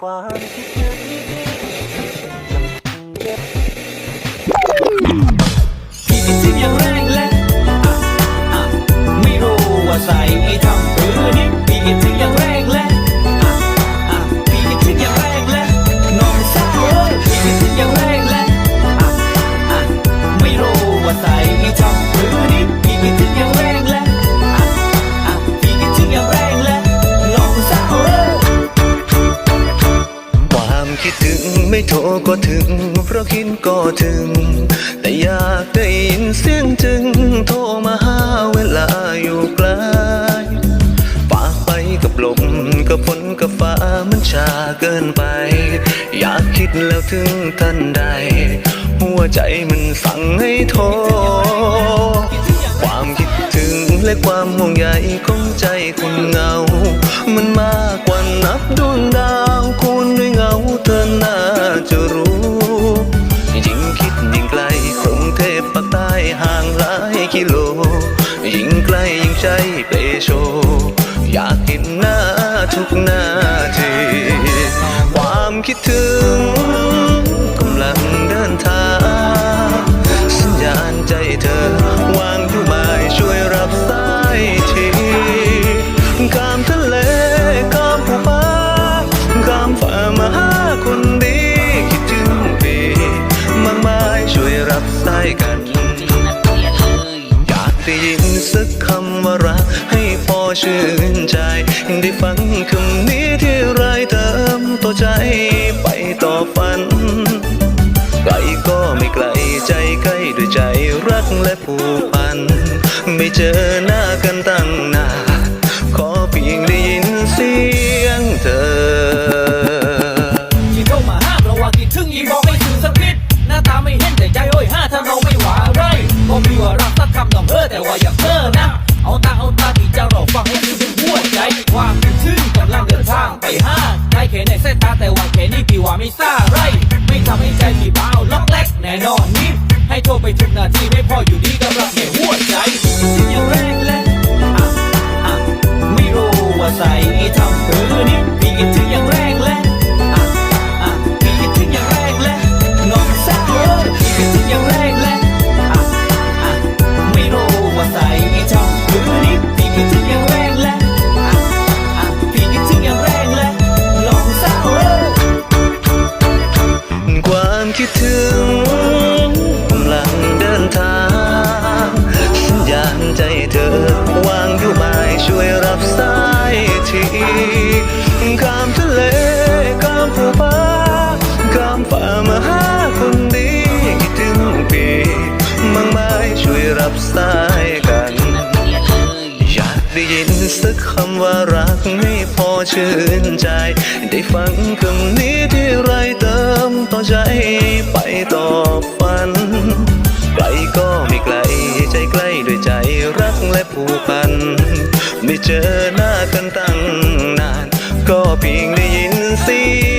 ความคิดถึง คิดถึงไม่โทรก็ถึง เพราะคิดก็ถึง แต่อยากได้ยินเสียงจึง โทรมาหาเวลาอยู่ไกลฝากไปกับลมกับฝนกับฟ้ามันชาเกินไป อยากคิดแล้วถึงทันใด หัวใจมันสั่งให้โทร ความคิดถึงและความห่วงใยของใจคุณเงา มันมากกว่านับดวงดาว ทุกนาที ความคิดถึง ยินสักคำว่ารัก ให้พอชื่นใจ ได้ฟังคำนี้ที่ไรเติมต่อใจไปต่อฝันไกลก็ไม่ไกลใจใกล้ด้วยใจรักและผูกพัน ไม่เจอหน้ากันตั้งนาน ไม่ซ่าไร ไม่ทำให้ใจพี่เบาล็อกแรกแน่นอนนิดให้โทรไปทุกนาทีไม่พออยู่ดีกำลังในหัวใจคิด คิดถึงกำลังเดินทางสัญญาณใจเธอวางอยู่ไม้ช่วยรับสายทีข้ามทะเลข้ามภูฟ้าข้ามฝ่ามาหาคนดีคิดถึงปีมากมายช่วยรับสาย ยินสักคำว่ารักไม่พอชื่นใจ ได้ฟังคำนี้ที่ไรเติมต่อใจไปต่อฝันไกลก็ไม่ไกลใจใกล้ด้วยใจรักและผูกพัน ไม่เจอหน้ากันตั้งนาน ก็เพียงได้ยินเสียง